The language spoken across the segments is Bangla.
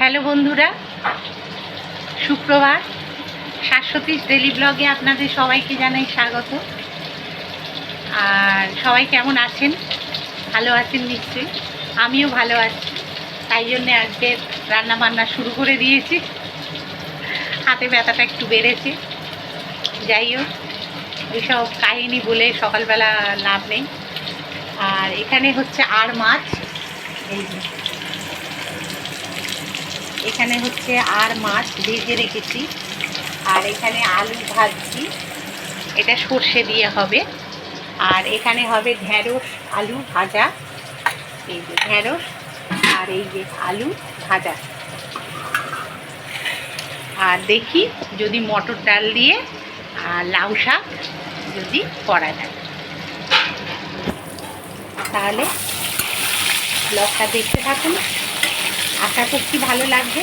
হ্যালো বন্ধুরা শুক্রবার শাশ্বতীশ ডেলি ব্লগে আপনাদের সবাইকে জানাই স্বাগত। আর সবাই কেমন আছেন? ভালো আছেন নিশ্চয়ই। আমিও ভালো আছি। তাই জন্যে আজকে রান্না বান্না শুরু করে দিয়েছি। হাতে ব্যথাটা একটু বেড়েছে। যাই হোক ওইসব কাহিনি বলে সকালবেলা লাভ নেই। আর এখানে হচ্ছে আর মাছ। এই এখানে হচ্ছে আর মাছ ভেজে রেখেছি। আর এখানে আলু ভাজছি। এটা সর্ষে দিয়ে হবে। আর এখানে হবে ঢ্যাঁড়স আলু ভাজা। এই যে ঢ্যাঁড়স আর এই যে আলু ভাজা। আর দেখি যদি মটর ডাল দিয়ে আর লাউ শাক যদি করা যায়। তাহলে ব্লগটা দেখতে থাকুন। আশা করছি ভালো লাগবে।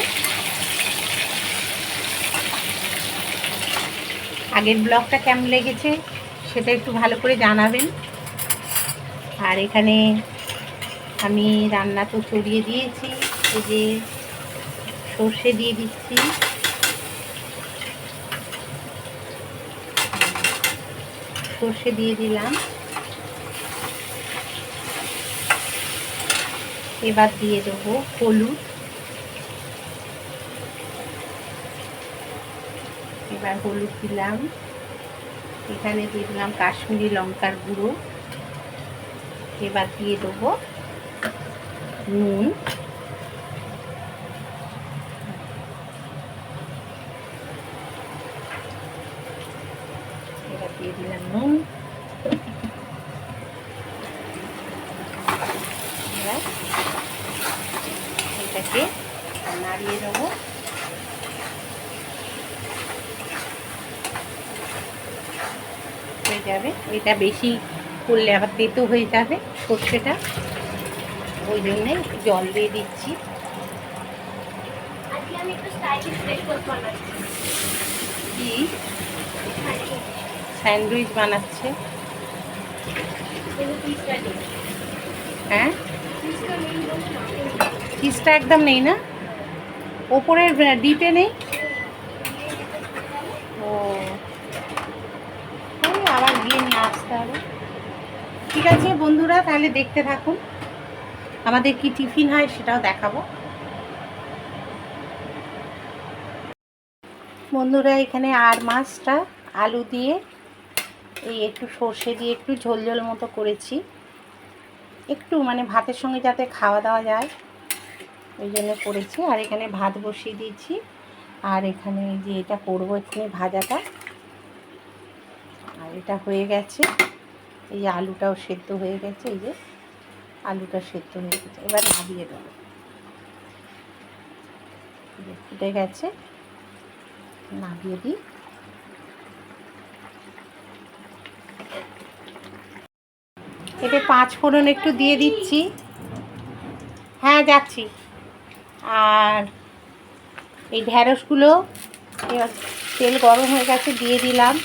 আগের ব্লগটা কেমন লেগেছে সেটা একটু ভালো করে জানাবেন। আর এখানে আমি রান্না তো চড়িয়ে দিয়েছি, এই যে সর্ষে দিয়ে দিচ্ছি। সর্ষে দিয়ে দিলাম। এবার দিয়ে দেবো হলুদ। এবার হলুদ দিলাম। এখানে দিয়ে দিলাম কাশ্মীরি লঙ্কার গুঁড়ো। এবার দিয়ে দেবো নুন এবার দিয়ে দিলাম নুন এবার এটাকে নাড়িয়ে দেবো হয়ে যাবে। এটা বেশি করলে আবার তেতো হয়ে যাবে সর্ষেটা। ওই জন্যে জল দিয়ে দিচ্ছি। কি? স্যান্ডউইচ বানাচ্ছে। হ্যাঁ? চিজটা একদম নেই না? ওপরের ডিপে নেই? ও তাহলে আবার গিয়ে নিয়ে আসতে হবে ঠিক আছে বন্ধুরা, তাহলে দেখতে থাকুন। আমাদের কি টিফিন হয় সেটাও দেখাবো। বন্ধুরা, এখানে আর মাছটা আলু দিয়ে, এই একটু সর্ষে দিয়ে একটু ঝোল ঝোল মতো করেছি। একটু মানে ভাতের সঙ্গে যাতে খাওয়া দাওয়া যায়, ওই জন্য করেছি। আর এখানে ভাত বসিয়ে দিয়েছি। আর এখানে যে এটা করব এখানে ভাজাটা। আর এটা হয়ে গেছে। এই আলুটাও সেদ্ধ হয়ে গেছে, এই যে আলুটা সেদ্ধ হয়ে গেছে। এবার নামিয়ে দেবো। ফুটে গেছে নামিয়ে দিই। এতে পাঁচ ফোড়ন একটু দিয়ে দিচ্ছি। হ্যাঁ যাচ্ছি। আর এই ঢ্যাঁড়সগুলো তেল গরম হয়ে গেছে, দিয়ে দিলাম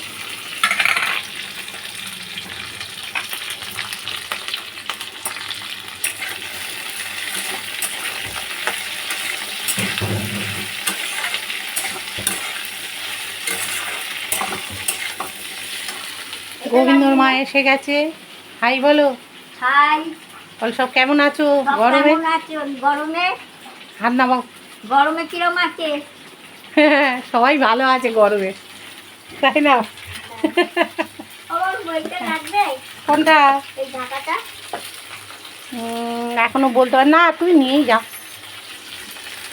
গোবিন্দর মা এসে গেছে। হাই বলো। হাই। বল সব কেমন আছো? গরমে? গরমে? হাত নামাও গরমে কিরম আছে? সবাই ভালো আছে গরমে। তাই না? কোনটা? এখনও বলতে পার না তুই নিয়েই যা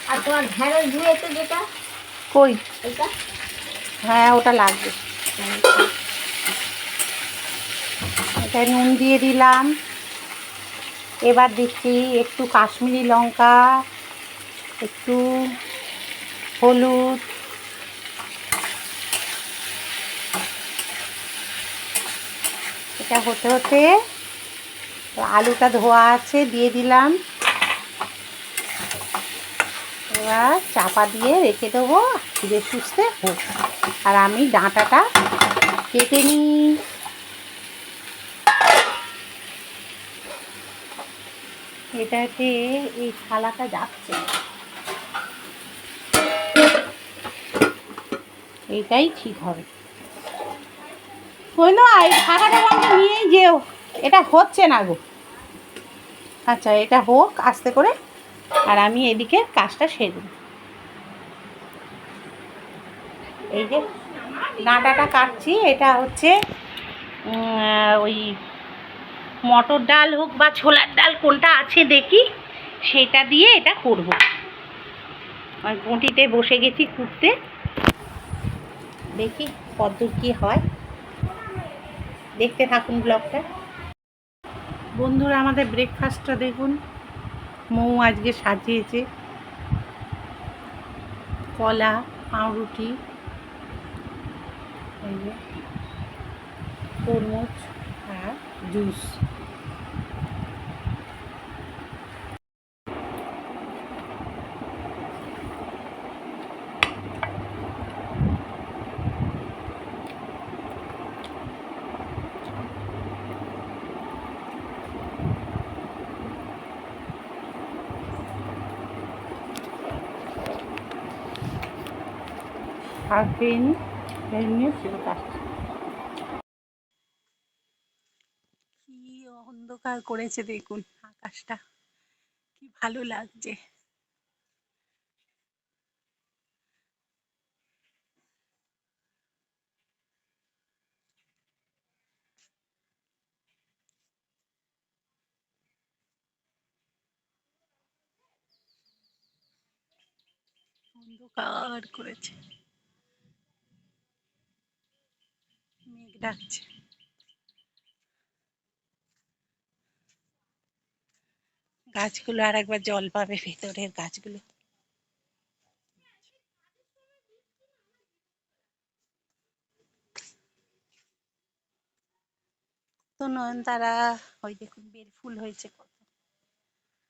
আর তোমার ঢেঁড়স ধুয়ে তো যেটা। কই? হ্যাঁ ওটা লাগবে। এটা নুন দিয়ে দিলাম। এবার দিচ্ছি একটু কাশ্মীরি লঙ্কা, একটু হলুদ। এটা হতে হতে আলুটা ধোয়া আছে, দিয়ে দিলাম। এবার চাপা দিয়ে রেখে দেবো, ধীরে সুস্থে হোক। আর আমি ডাঁটাটা কেটে নিই। এটাতে এই থালাটা যাচ্ছে। এটাই ঠিক হবে। হইল এই থালাটা আমাকে নিয়েই যেও। এটা হচ্ছে না গো। আচ্ছা এটা হোক, আস্তে করে। আর আমি এদিকে কাজটা সেরে এই যে নাটাটা কাটছি, এটা হচ্ছে ওই মটর ডাল হোক বা ছোলার ডাল কোনটা আছে দেখি। সেটা দিয়ে এটা করব। আর বঁটিতে বসে গেছি কুটতে। দেখি কতদূর কী হয়। দেখতে থাকুন ব্লগটা। বন্ধুরা, আমাদের ব্রেকফাস্টটা দেখুন। মৌ আজকে সাজিয়েছে। কলা, পাউরুটি তরমুজ। আর জুস আর পেন পেন নিয়ে সেটা কাটছি কি অন্ধকার করেছে দেখুন আকাশটা। কি ভালো লাগছে। অন্ধকার করেছে। মেঘ ডাকছে। গাছগুলো আর একবার জল পাবে ভেতরের গাছগুলো। তো নয়নতারা, ওই দেখুন বেল ফুল হয়েছে কত।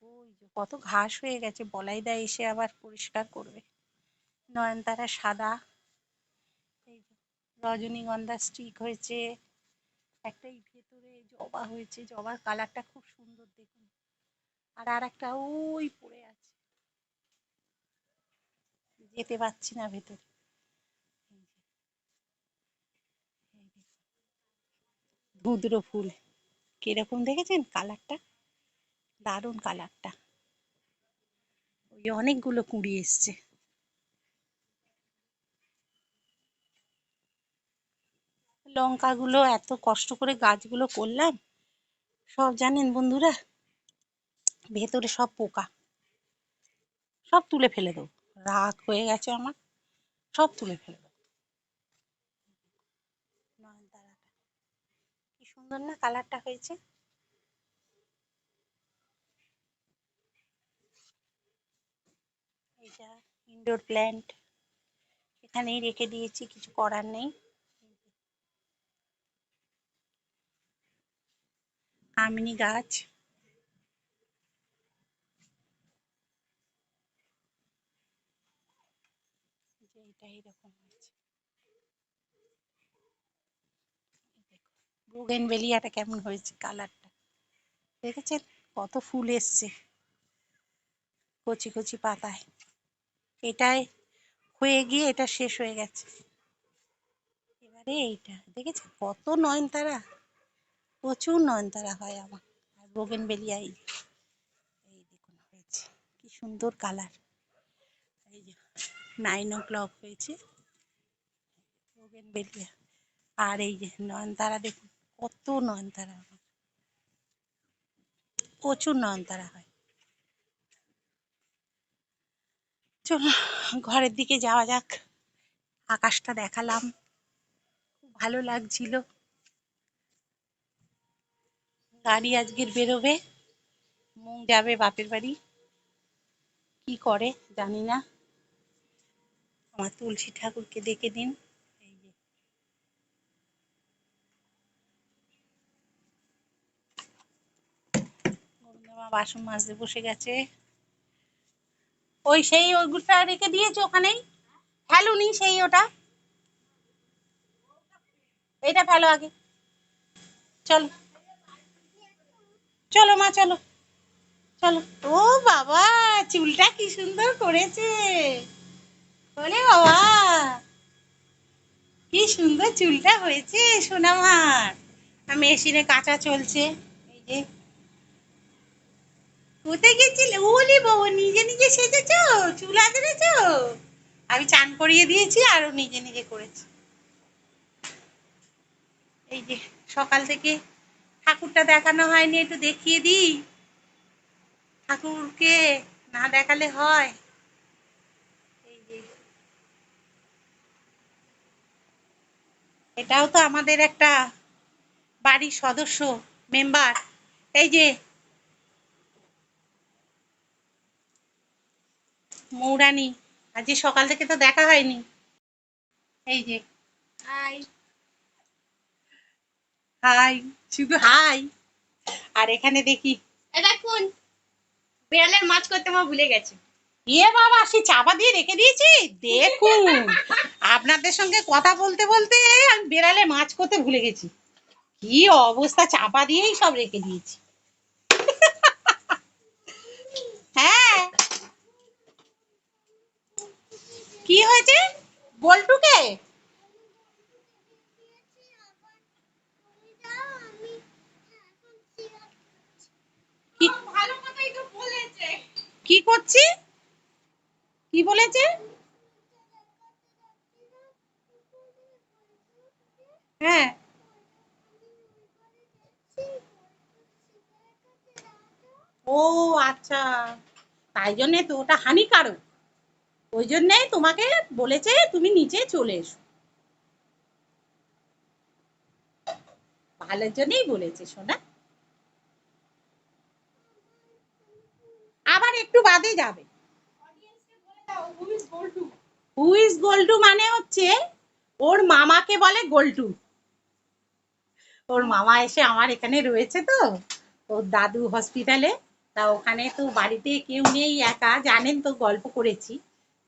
ওই যে কত ঘাস হয়ে গেছে, বলাই দা এসে আবার পরিষ্কার করবে। নয়নতারা সাদা রজনীগন্ধা স্টিক হয়েছে একটা ভেতরে জবা হয়েছে, জবার কালারটা খুব সুন্দর দেখুন। আর আর একটা ওই পড়ে আছে। যেতে পারছি না ভেতরে। ধুদ্র ফুল। কীরকম দেখেছেন কালারটা? দারুণ কালারটা। ওই অনেকগুলো কুঁড়ি এসছে। লঙ্কাগুলো এত কষ্ট করে গাছগুলো করলাম। সব জানেন বন্ধুরা? ভেতরে সব পোকা। সব তুলে ফেলে দেবো। রাগ হয়ে গেছে আমার। সব তুলে ফেলে দেবো। কি সুন্দর না কালারটা হয়েছে। এটা ইনডোর প্ল্যান্ট এখানেই রেখে দিয়েছি, কিছু করার নেই। আমিনি গাছ। যে এটা এইরকম হয়েছে বুগেন বেলিয়াটা কেমন হয়েছে কালারটা দেখেছেন কত ফুল এসছে কচি কচি পাতায় এটাই হয়ে গিয়ে এটা শেষ হয়ে গেছে এবারে এইটা দেখেছেন কত নয়নতারা প্রচুর নয়নতারা হয় আমার আর বোগেন বেলিয়া এই দেখুন হয়েছে কি সুন্দর কালার নাইন ও ক্লক হয়েছে আর এই যে নয়নতারা দেখুন, কত নয়নতারা আমার প্রচুর নয়নতারা হয়। চলো, ঘরের দিকে যাওয়া যাক। আকাশটা দেখালাম। খুব ভালো লাগছিল। গাড়ি আজকের বেরোবে। মুং যাবে বাপের বাড়ি। কি করে জানি না। আমার তুলসী ঠাকুরকে ডেকে দিন। এই যে। বাসন বসে গেছে। ওই সেই রেখে দিয়েছে ফেলুনি সেই ওটা। এটা ফেলো আগে। চলো। চলো মা, চলো। চলো। ও বাবা, চুলটা কি সুন্দর করেছে। ওরে বাবা। কি সুন্দর চুলটা হয়েছে সোনামার। মেশিনে কাঁচা চলছে। এই যে। কোথায় গেছিলে? ওলি বাবু নিজে নিজে সেজেছ? চুল আঁচড়েছ আমি চান করিয়ে দিয়েছি আর ও নিজে নিজে করেছে। এই যে, সকাল থেকে ঠাকুরটা দেখানো হয়নি, একটু দেখিয়ে দিই। ঠাকুরকে না দেখালে হয় এই যে এটাও তো আমাদের একটা বাড়ির সদস্য মেম্বার এই যে মৌরানি আজকে সকাল থেকে তো দেখা হয়নি। এই যে হাই হাই শুধু হাই আর এখানে দেখি এ দেখুন বিড়ালের মাছ করতে আমার ভুলে গেছে। এ বাবা সে চাপা দিয়ে রেখে দিয়েছি? দেখুন আপনাদের সঙ্গে কথা বলতে বলতে আমি বেড়ালে মাছ করতে ভুলে গেছি। কি অবস্থা চাপা দিয়েই সব রেখে দিয়েছি। হ্যাঁ। কি হয়েছে? বল্টুকে? কি করছি? কি বলেছে? হ্যাঁ। ও আচ্ছা। তাই জন্যে তো ওটা হানিকারক। ওই জন্যে তোমাকে বলেছে তুমি নিচে চলে এসো। ভালোর জন্যই বলেছে শোনা আবার একটু বাদে যাবে। হুইজ গোল্টু মানে হচ্ছে ওর মামাকে বলে গোল্টু ওর মামা এসে আমার এখানে রয়েছে তো। ওর দাদু হসপিটালে তা ওখানে তো বাড়িতে কেউ নেই, একা। জানেন তো গল্প করেছি।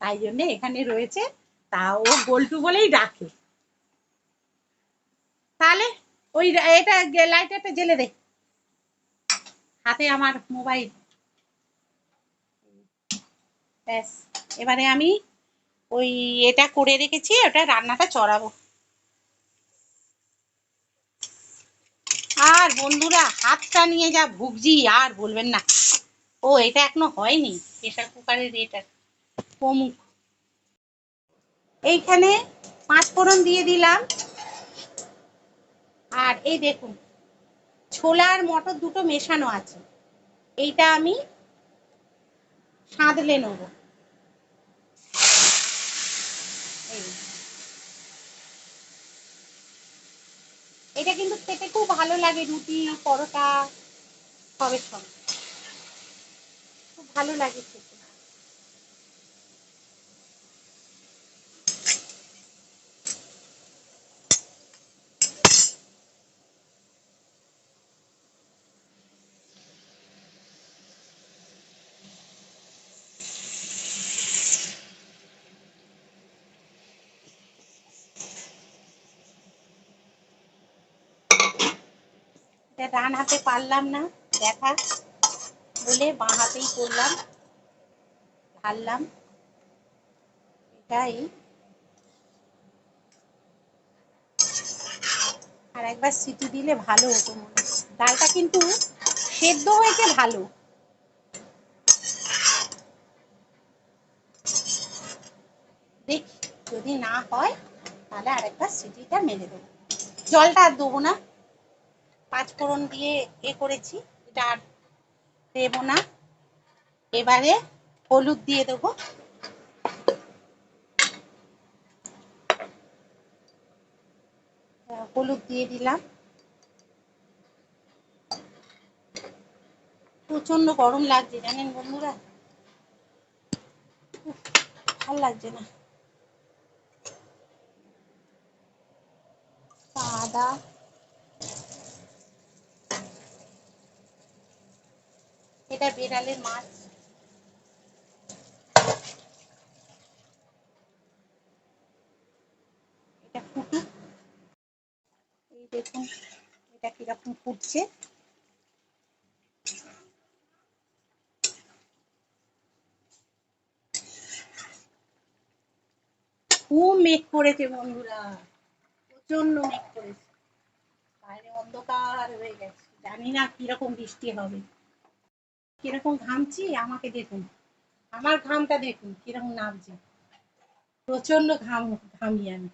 তাই জন্যে এখানে রয়েছে। তা ও গোল্টু বলেই ডাকে। তাহলে ওই এটা লাইটারটা জেলে দে। হাতে আমার মোবাইল ব্যাস। এবারে আমি ওই এটা করে রেখেছি, ওটা রান্নাটা চড়াবো। আর বন্ধুরা, হাতটা নিয়ে যা ভুগজি আর বলবেন না। ও, এটা এখনও হয়নি প্রেশার কুকারের এটা প্রমুখ এইখানে পাঁচ ফোড়ন দিয়ে দিলাম। আর এই দেখুন, ছোলা আর মটর দুটো মেশানো আছে। এইটা আমি সাঁতলে নেব এই। এটা কিন্তু খেতে খুব ভালো লাগে রুটি পরোটা সবের সঙ্গে। খুব ভালো লাগে খেতে। এটা ডান হাতে পারলাম না, দেখা। বলে বাঁ হাতেই করলাম, ঢাললাম। এটাই। আর একবার সিটি দিলে ভালো হতো মনে ডালটা কিন্তু সেদ্ধ হয়েছে ভালো। দেখি, যদি না হয়, তাহলে আরেকবার সিটিটা মেরে দেবো। জলটা আর দেবো না। পাঁচ ফোড়ন দিয়ে এ করেছি, এটা আর দেবো না। এবারে হলুদ দিয়ে দেবো। হলুদ দিয়ে দিলাম। প্রচণ্ড গরম লাগছে, জানেন বন্ধুরা? ভালো লাগছে না। আদা এটা বেড়ালের মাছ। এটা ফুটু এই দেখুন, এটা কীরকম ফুটছে। খুব মেঘ করেছে বন্ধুরা প্রচণ্ড মেঘ করেছে। বাইরে অন্ধকার হয়ে গেছে, জানি না কীরকম বৃষ্টি হবে। কীরকম ঘামছি আমাকে দেখুন আমার ঘামটা দেখুন কীরকম নামছে প্রচণ্ড ঘাম ঘামি আমি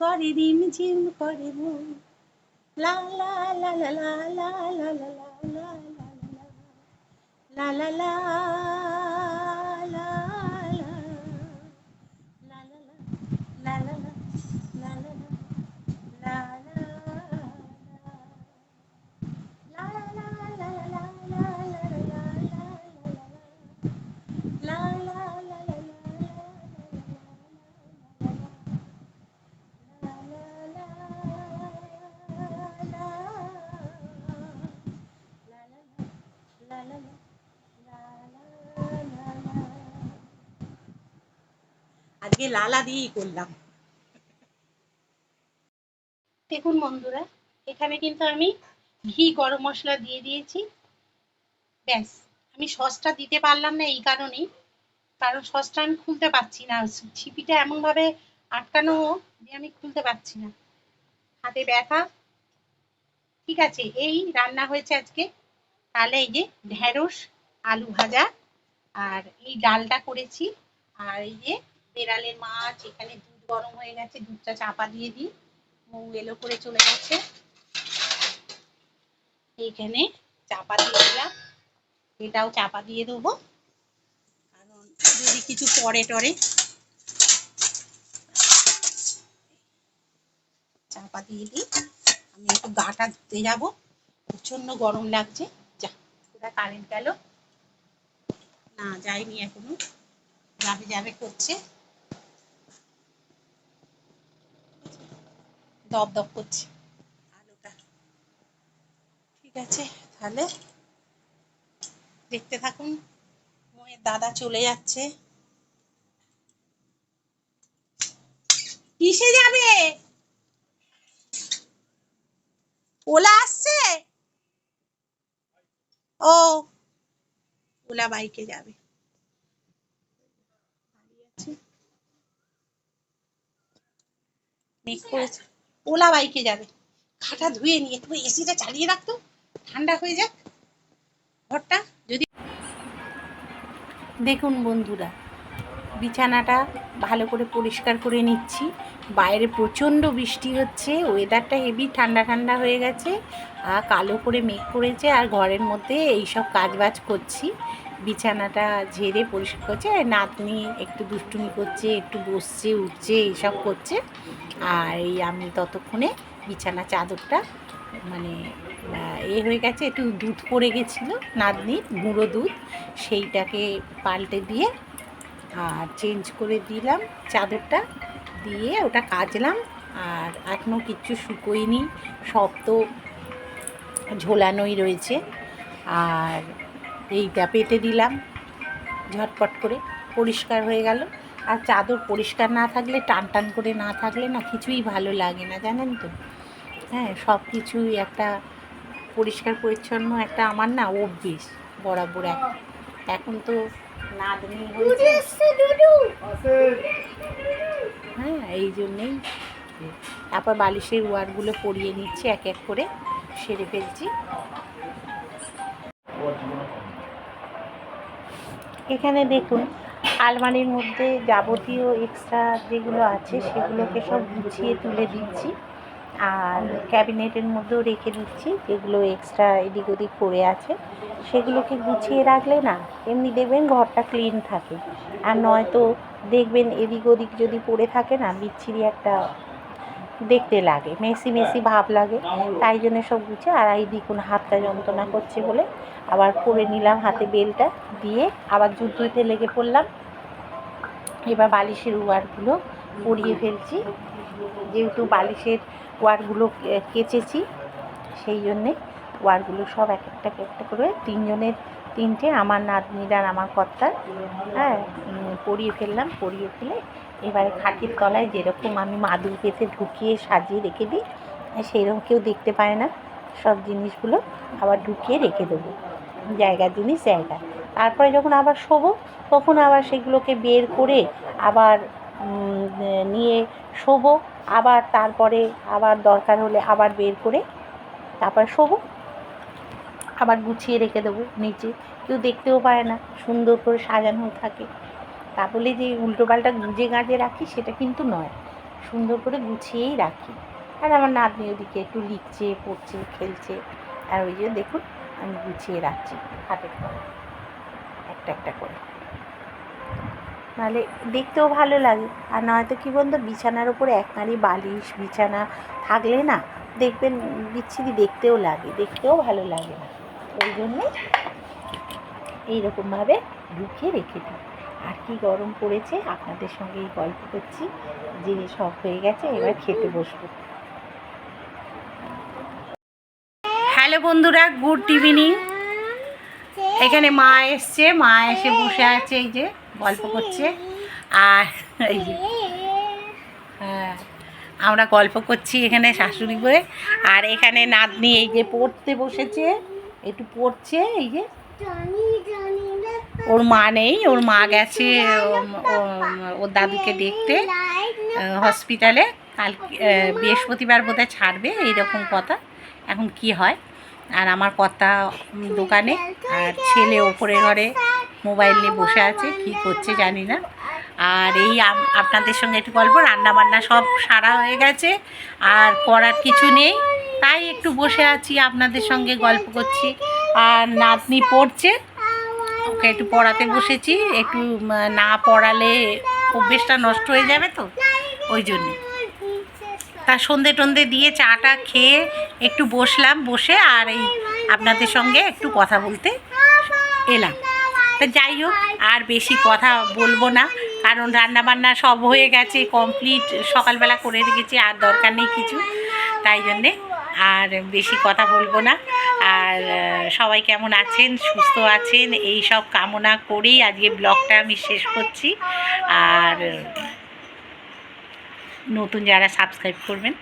করে রিমঝিম করে মন লা লা লা লা লা লা লা লা লা লা লা লা লা আজকে লালা দিয়েই করলাম। দেখুন বন্ধুরা, এখানে কিন্তু আমি ঘি, গরম মশলা দিয়ে দিয়েছি। ব্যাস, আমি সসটা দিতে পারলাম না এই কারণেই, কারণ সসটা আমি খুলতে পারছি না। ছিপিটা এমনভাবে আটকানো যে আমি খুলতে পারছি না। হাতে ব্যথা। ঠিক আছে, এই রান্না হয়েছে আজকে। তাহলে এই যে ঢেঁড়স, আলু ভাজা আর এই ডালটা করেছি। আর এই যে বেড়ালের মাছ, এখানে দুধ গরম হয়ে গেছে, দুধটা চাপা দিয়ে দিই। মৌ এলো করে চলে গেছে। এইখানে চাপা দিয়ে দিলাম। এটাও চাপা দিয়ে দেবো। কারণ যদি কিছু পরে টরে, চাপা দিয়ে দিই। আমি একটু গাটা ধুতে যাব। প্রচণ্ড গরম লাগছে। যা পুরা কারেন্ট গেল। না, যায়নি এখনও। যাবে যাবে করছে। দপ দপ করছে। আলুটা। ঠিক আছে তাহলে দেখতে থাকুন মোয়ের দাদা চলে যাচ্ছে। কিসে যাবে? ওলা আসছে? ও ওলা বাইকে যাবে। আছে। করেছে। ওলা বাইকে যাবে। খাটা ধুয়ে নিয়ে তুমি এসিটা চালিয়ে রাখতো ঠান্ডা হয়ে যাক। ঘরটা যদি দেখুন বন্ধুরা, বিছানাটা ভালো করে পরিষ্কার করে নিচ্ছি। বাইরে প্রচণ্ড বৃষ্টি হচ্ছে ওয়েদারটা হেভি ঠান্ডা ঠান্ডা হয়ে গেছে। আর কালো করে মেঘ করেছে, আর ঘরের মধ্যে এইসব কাজবাজ করছি। বিছানাটা ঝেড়ে পরিষ্কার করছে নাতনি একটু দুষ্টুমি করছে, একটু বসছে, উঠছে, এইসব করছে। আর এই আমি ততক্ষণে বিছানা চাদরটা মানে এ হয়ে গেছে, একটু দুধ পড়ে গেছিল নাতনির গুঁড়ো দুধ, সেইটাকে পাল্টে দিয়ে, আর চেঞ্জ করে দিলাম চাদরটা, দিয়ে ওটা কাচলাম, আর এখনও কিচ্ছু শুকোয়নি, সব তো ঝোলানোই রয়েছে। আর এইটা পেতে দিলাম ঝটপট করে পরিষ্কার হয়ে গেল। আর চাদর পরিষ্কার না থাকলে টান টান করে না থাকলে না কিছুই ভালো লাগে না জানেন তো? হ্যাঁ সব কিছুই একটা পরিষ্কার পরিচ্ছন্ন একটা আমার না অভ্যেস বরাবর এক। এখন তো হ্যাঁ এই জন্যেই তারপর বালিশের ওয়ারগুলো পরিয়ে নিচ্ছি এক এক করে সেরে ফেলছি। এখানে দেখুন, আলমারির মধ্যে যাবতীয় এক্সট্রা যেগুলো আছে সেগুলোকে সব গুছিয়ে তুলে দিচ্ছি। আর ক্যাবিনেটের মধ্যেও রেখে দিচ্ছি, যেগুলো এক্সট্রা এদিক ওদিক পড়ে আছে। সেগুলোকে গুছিয়ে রাখলে না, এমনি দেখবেন ঘরটা ক্লিন থাকে। আর নয়তো দেখবেন এদিক ওদিক যদি পড়ে থাকে না, বিচ্ছিরি একটা দেখতে লাগে মেসি মেসি ভাব লাগে। তাই জন্য সব গুছিয়ে আর এই দেখুন হাতটা যন্ত্রণা করছে বলে আবার পরে নিলাম হাতে বেলটা দিয়ে আবার জুতোতে লেগে পড়লাম। এবার বালিশের ওয়ারগুলো পরিয়ে ফেলছি। যেহেতু বালিশের ওয়ারগুলো কেচেছি সেই জন্যে ওয়ারগুলো সব এক একটা একটা করে তিনজনের তিনটে আমার নাতনির আর আমার কর্তার হ্যাঁ পরিয়ে ফেললাম পরিয়ে ফেলে এবারে খাটের তলায় যেরকম আমি মাদুর পেতে ঢুকিয়ে সাজিয়ে রেখে দিই সেইরকম কেউ দেখতে পায় না। সব জিনিসগুলো আবার ঢুকিয়ে রেখে দেবো। জায়গার জিনিস, জায়গা। তারপরে যখন আবার শোবো, তখন আবার সেগুলোকে বের করে আবার নিয়ে শোবো, আবার তারপরে আবার দরকার হলে আবার বের করে তারপর শোবো। আবার গুছিয়ে রেখে দেবো নিচে। কেউ দেখতেও পায় না, সুন্দর করে সাজানো থাকে। তা বলে যে উল্টোপাল্টা গুঁজে গাঁজে রাখি, সেটা কিন্তু নয়। সুন্দর করে গুছিয়েই রাখি। আর আমার নাতনি ওদিকে একটু লিখছে, পড়ছে, খেলছে। আর ওই যে দেখুন, আমি গুছিয়ে রাখছি হাতের পরে একটা একটা করে। নাহলে দেখতেও ভালো লাগে। আর নয়তো কী বলতো, বিছানার উপরে এক নারী বালিশ, বিছানা থাকলে না দেখবেন বিচ্ছিরি দেখতেও লাগে, দেখতেও ভালো লাগে না। ওই জন্য এইরকমভাবে ঢুকিয়ে রেখে দিই। আর কি গরম পড়েছে, আপনাদের সঙ্গে এই গল্প করছি। যে সব হয়ে গেছে, এবার খেতে বসবো। হ্যালো বন্ধুরা, গুড ইভিনিং। এখানে মা এসছে, মা এসে বসে আছে, এই যে গল্প করছে। আর এই যে হ্যাঁ আমরা গল্প করছি এখানে শাশুড়ি বয়ে আর এখানে নাতনি এই যে পড়তে বসেছে, একটু পড়ছে, এই যে। ওর মা নেই ওর মা গেছে ও- ওর দাদুকে দেখতে হসপিটালে কাল বৃহস্পতিবার বোধহয় ছাড়বে এইরকম কথা। এখন কি হয়? আর আমার কথা দোকানে আর ছেলে ওপরে ঘরে মোবাইল নিয়ে বসে আছে কি করছে জানি না। আর এই আপনাদের সঙ্গে একটু গল্প রান্না বান্না সব সারা হয়ে গেছে আর করার কিছু নেই। তাই একটু বসে আছি আপনাদের সঙ্গে গল্প করছি। আর নাতনি পড়ছে ওকে একটু পড়াতে বসেছি, একটু না পড়ালে অভ্যেসটা নষ্ট হয়ে যাবে তো, ওই জন্যে। তা সন্ধে টন্ধে দিয়ে চাটা খেয়ে একটু বসলাম, বসে আর এই আপনাদের সঙ্গে একটু কথা বলতে এলাম। তা যাই হোক, আর বেশি কথা বলব না, কারণ রান্না বান্না সব হয়ে গেছে, কমপ্লিট, সকালবেলা করে রেখেছি, আর দরকার নেই কিছু, তাই জন্যে আর বেশি কথা বলব না। আর সবাই কেমন আছেন? সুস্থ আছেন? এই সব কামনা করেই আজকে ব্লগটা আমি শেষ করছি। আর, নতুন যারা সাবস্ক্রাইব করবেন,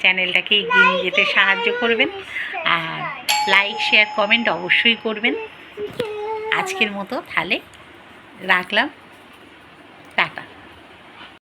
চ্যানেলটাকে এগিয়ে নিয়ে যেতে সাহায্য করবেন। আর লাইক শেয়ার কমেন্ট অবশ্যই করবেন। আজকের মতো তাহলে রাখলাম।